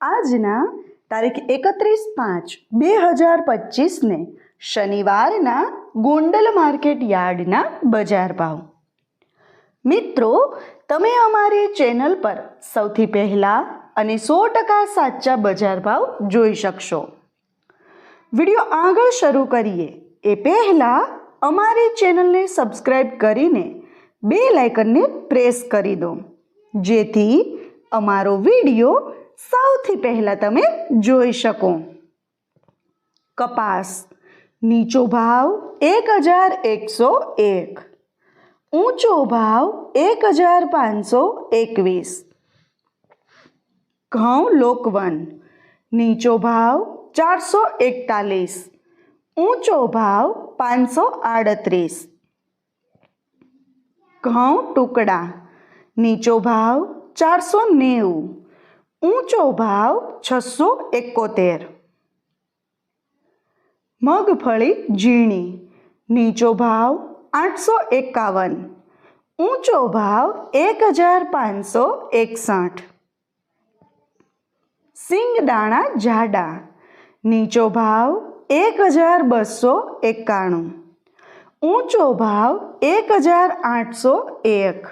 આજના તારીખ એકત્રીસ પાંચ બે હજાર પચીસને શનિવારના ગોંડલ માર્કેટ યાર્ડના બજાર ભાવ. મિત્રો, તમે અમારી ચેનલ પર સૌથી પહેલાં અને સો ટકા સાચા બજાર ભાવ જોઈ શકશો. વીડિયો આગળ શરૂ કરીએ. એ પહેલાં અમારી ચેનલને સબસ્ક્રાઈબ કરીને બે લાઇકનને પ્રેસ કરી દો. જેથી અમારો વીડિયો સૌથી પહેલાં તમે જોઈ શકો કપાસ નીચો ભાવ એક હજાર એકસો એક ઊંચો ભાવ એક હજાર પાંચસો એકવીસ ઘઉં લોકવન નીચો ભાવ ચારસો એકતાલીસ ઊંચો ભાવ પાંચસો આડત્રીસ ઘઉં ટુકડા નીચો ભાવ ચારસો નેવું ઊંચો ભાવ છસો એકોતેર. મગફળી ઝીણી, નીચો ભાવ આઠસો એકાવન, ઊંચો ભાવ એક હજાર પાંચસો એકસઠ. સિંગદાણા જાડા, નીચો ભાવ એક હજાર બસો એકાણું, ઊંચો ભાવ એક હજાર આઠસો એક.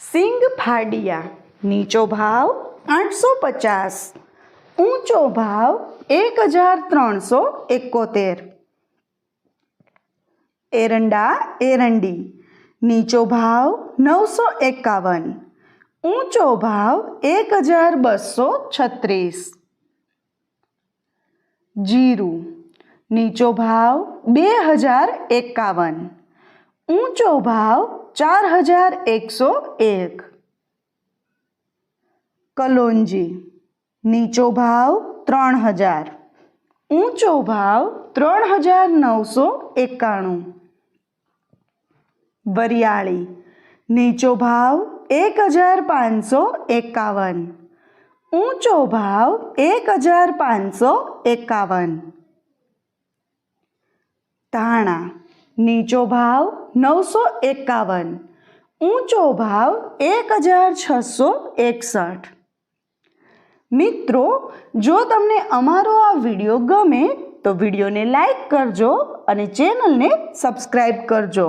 સિંગ ફાડિયા નીચો ભાવ આઠસો પચાસ ઊંચો ભાવ એક હજાર ત્રણસો એકોતેર એરંડા એરંડી નીચો ભાવ નવસો એકાવન ઊંચો ભાવ એક હજાર બસો છત્રીસ જીરું નીચો ભાવ બે હજાર એકાવન ઊંચો ભાવ ચાર હજાર એકસો એક કલોંજી નીચો ભાવ ત્રણ હજાર ઊંચો ભાવ ત્રણ હજાર નવસો એકાણું વરિયાળી નીચો ભાવ એક હજાર પાંચસો એકાવન ઊંચો ભાવ એક હજાર પાંચસો એકાવન ધાણા નીચો ભાવ નવસો એકાવન ઊંચો ભાવ એક હજાર છસો એકસઠ મિત્રો, જો તમને અમારો આ વીડિયો ગમે, તો વિડીયોને લાઈક કરજો અને ચેનલને સબસ્ક્રાઈબ કરજો.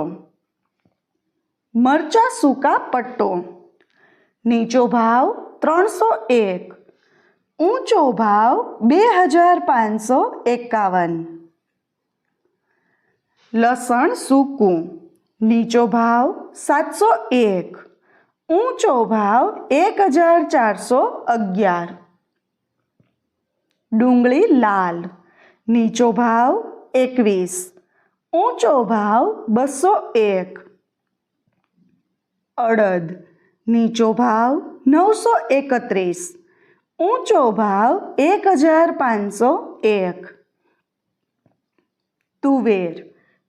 મરચા સૂકા પટ્ટો. નીચો ભાવ ત્રણસો એક. ઊંચો ભાવ બે હજાર પાંચસો એકાવન. લસણ સૂકું. નીચો ભાવ સાતસો એક. ઊંચો ભાવ એક હજાર ચારસો અગિયાર. ડુંગળી લાલ, નીચો ભાવ એકવીસ, ઊંચો ભાવ બસો એક. અડદ, નીચો ભાવ નવસો એકત્રીસ, ઊંચો ભાવ એક હજાર પાંચસો એક. તુવેર,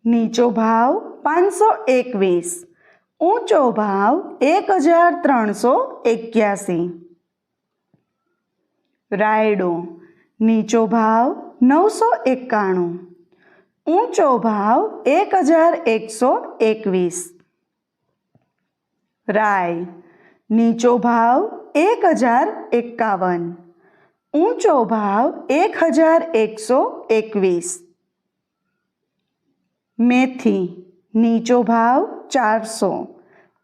નીચો ભાવ પાંચસો એકવીસ, ઊંચો ભાવ એક હજાર ત્રણસો એક્યાસી. રાયડો નીચો ભાવ નવસો એકાણું ઊંચો ભાવ એક હજાર એકસો એકવીસ રાય નીચો ભાવ એક હજાર એકાવન ઊંચો ભાવ એક હજાર એકસો એકવીસ મેથી નીચો ભાવ ચારસો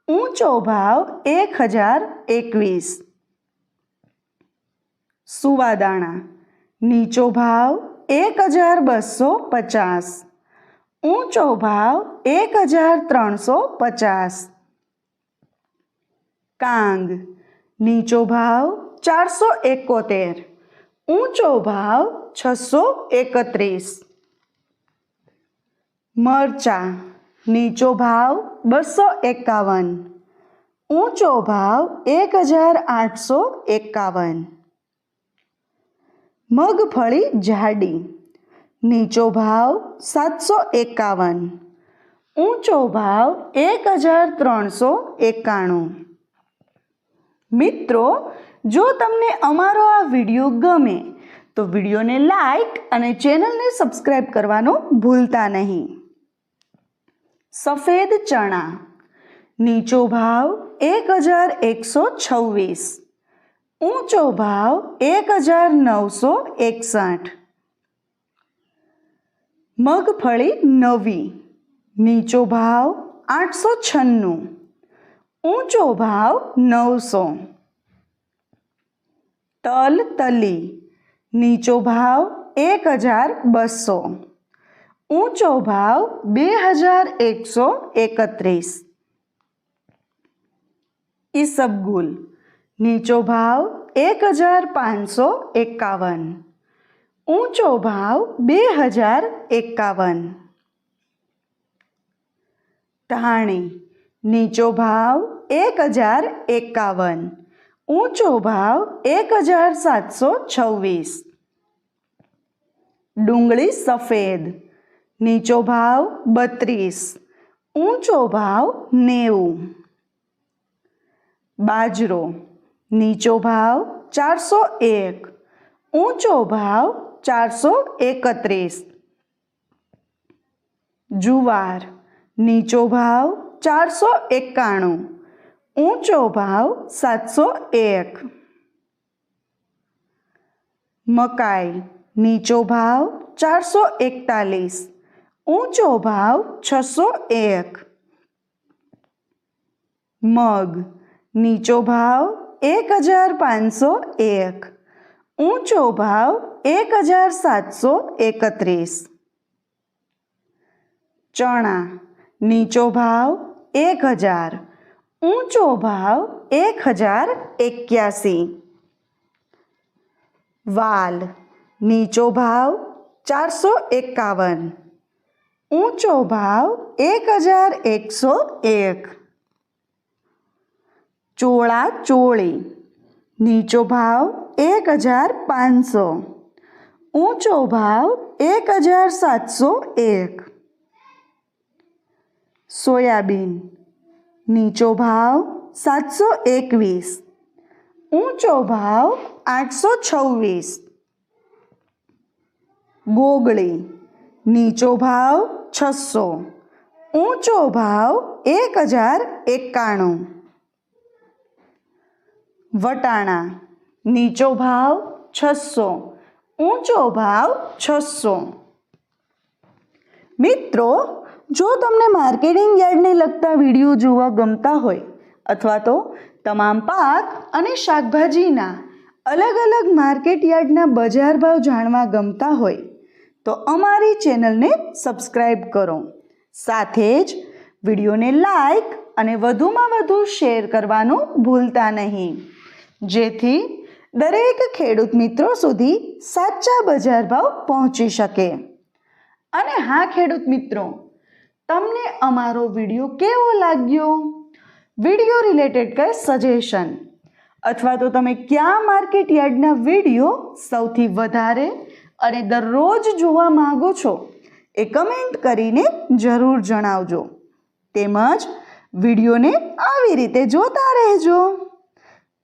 ઊંચો ભાવ એક હજાર એકવીસ સુવાદાણા નીચો ભાવ એક હજાર બસો પચાસ ઊંચો ભાવ એક હજાર ત્રણસો પચાસ કાંગ નીચો ભાવ ચારસો એકોતેર ઊંચો ભાવ છસો એકત્રીસ મરચા નીચો ભાવ બસો એકાવન ઊંચો ભાવ એક હજાર આઠસો એકાવન મગફળી જાડી. નીચો ભાવ સાતસો એકાવન. ઊંચો ભાવ એક હજાર ત્રણસો એકાણું. મિત્રો, જો તમને અમારો આ વીડિયો ગમે, તો વિડીયોને લાઈક અને ચેનલને સબસ્ક્રાઈબ કરવાનું ભૂલતા નહીં. સફેદ ચણા. નીચો ભાવ એક હજાર એકસો છવ્વીસ. ઊંચો ભાવ એક હજાર નવસો એકસઠ મગફળી નવી નીચો ભાવ આઠસો છન્નું ઊંચો ભાવ નવસો તલ તલી નીચો ભાવ એક હજાર બસો ઊંચો ભાવ બે હજાર એકસો એકત્રીસ ઈસબગુલ નીચો ભાવ એક હજાર પાંચસો એકાવન. ઊંચો ભાવ બે હજાર એકાવન. ધાણી નીચો ભાવ એક હજાર એકાવન. ઊંચો ભાવ એક હજાર સાતસો છવ્વીસ. ડુંગળી સફેદ, નીચો ભાવ બત્રીસ. ઊંચો ભાવ નેવું. બાજરો નીચો ભાવ ચારસો એક, ઊંચો ભાવ ચારસો એકત્રીસ. જુવાર, નીચો ભાવ ચારસો એકાણું, ઊંચો ભાવ સાતસો એક. મકાઈ, નીચો ભાવ ચારસો એકતાલીસ, ઊંચો ભાવ છસો એક. મગ, નીચો ભાવ એક હજાર પાંચસો એક ઊંચો ભાવ એક હજાર સાતસો એકત્રીસ ચણા નીચો ભાવ એક હજાર ઊંચો ભાવ એક હજાર એક્યાસી વાલ નીચો ભાવ ચારસો એકાવન ઊંચો ભાવ એક હજાર એકસો એક ચોળા ચોળી નીચો ભાવ એક હજાર પાંચસો ઊંચો ભાવ એક હજાર સાતસો એક સોયાબીન નીચો ભાવ સાતસો એકવીસ ઊંચો ભાવ આઠસો છવ્વીસ ગોગળી નીચો ભાવ છસો ઊંચો ભાવ એક હજાર એકાણું વટાણા, નીચો ભાવ છસો, ઊંચો ભાવ છસો. મિત્રો, જો તમને માર્કેટિંગ યાર્ડને લગતા વીડિયો જોવા ગમતા હોય અથવા તો તમામ પાક અને શાકભાજીના અલગ અલગ માર્કેટ યાર્ડના બજાર ભાવ જાણવા ગમતા હોય, તો અમારી ચેનલને સબસ્ક્રાઈબ કરો. સાથે જ વિડીયોને લાઈક અને વધુમાં વધુ શેર કરવાનું ભૂલતા નહીં. જેથી દરેક ખેડૂત મિત્રો સુધી સાચા બજાર ભાવ પહોંચી શકે. અને હા, ખેડૂત મિત્રો, તમને અમારો વીડિયો કેવો લાગ્યો? વીડિયો રિલેટેડ કંઈ સજેશન અથવા તો તમે કયા માર્કેટ યાર્ડના વીડિયો સૌથી વધારે અને દરરોજ જોવા માગો છો એ કમેન્ટ કરીને જરૂર જણાવજો. તેમજ વિડીયોને આવી રીતે જોતા રહેજો.